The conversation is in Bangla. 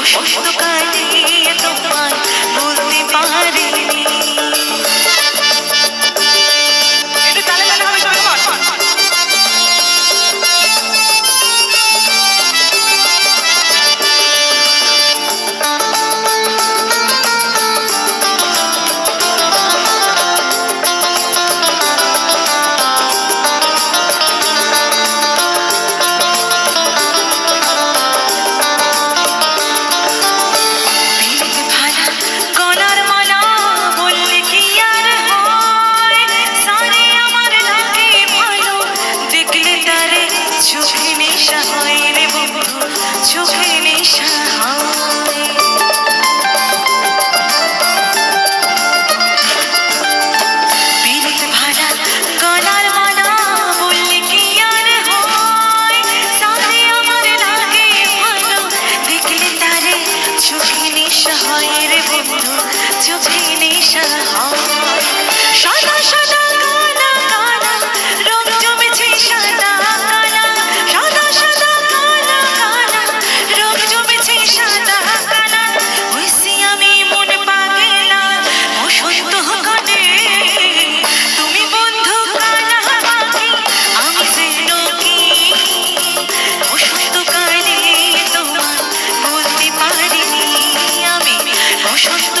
বসন্ত কাটিয়ে তোমার হয় রে বন্ধু চোখে নিশা হয়। সদা সদা সুস্থ